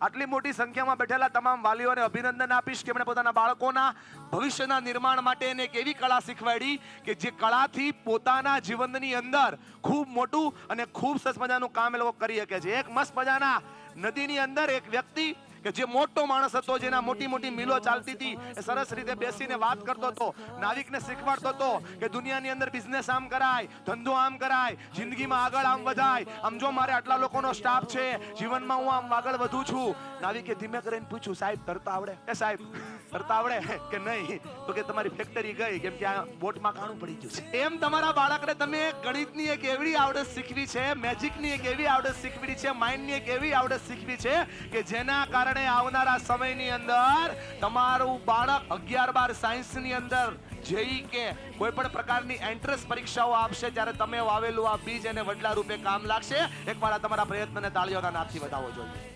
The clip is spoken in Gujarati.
આટલી મોટી સંખ્યામાં બેઠેલા તમામ વાલીઓને અભિનંદન આપીશ કે એમણે પોતાના બાળકોના ભવિષ્યના નિર્માણ માટે એને એક એવી કળા શીખવાડી કે જે કળાથી પોતાના જીવનની અંદર ખૂબ મોટું અને ખૂબ સરસ મજાનું કામ એ લોકો કરી શકે છે. એક મસ્ત મજાના નદીની અંદર એક વ્યક્તિ કે જે મોટો માણસ હતો, જેના મોટી મોટી મિલો ચાલતી હતી, એ સરસ રીતે બેસીને વાત કરતો હતો, નાવિકને શીખવાડતો હતો કે દુનિયાની અંદર બિઝનેસ આમ કરાય, ધંધો આમ કરાય, જિંદગીમાં આગળ આમ વધાય. આમ જો મારે આટલા લોકોનો સ્ટાફ છે, જીવનમાં હું આમ આગળ વધું છું. નાવિકે ધીમે કરીને પૂછ્યું, સાહેબ, તરતા આવડે? એ સાહેબ, તરતા આવડે કે નહીં? તો કે, તમારી ફેક્ટરી ગઈ, કેમ કે આ બોટમાં કાણું પડી ગયું છે. એમ તમારા બાળકને તમે ગણિતની એક એવી આવડત શીખવી છે મેજિકની એક એવી આવડત શીખવી છે માઇન્ડની એક એવી આવડત શીખવી છે કે જેના કારણે આવનારા સમયની અંદર તમારું બાળક અગિયાર બાર સાયન્સની અંદર જેઈ કે કોઈ પણ પ્રકારની એન્ટ્રન્સ પરીક્ષાઓ આપશે ત્યારે તમે વાવેલું આ બીજ અને વડલા રૂપે કામ લાગશે, એકવાર તમારા પ્રયત્નને તાળીઓના નાદથી વધાવવો જોઈએ.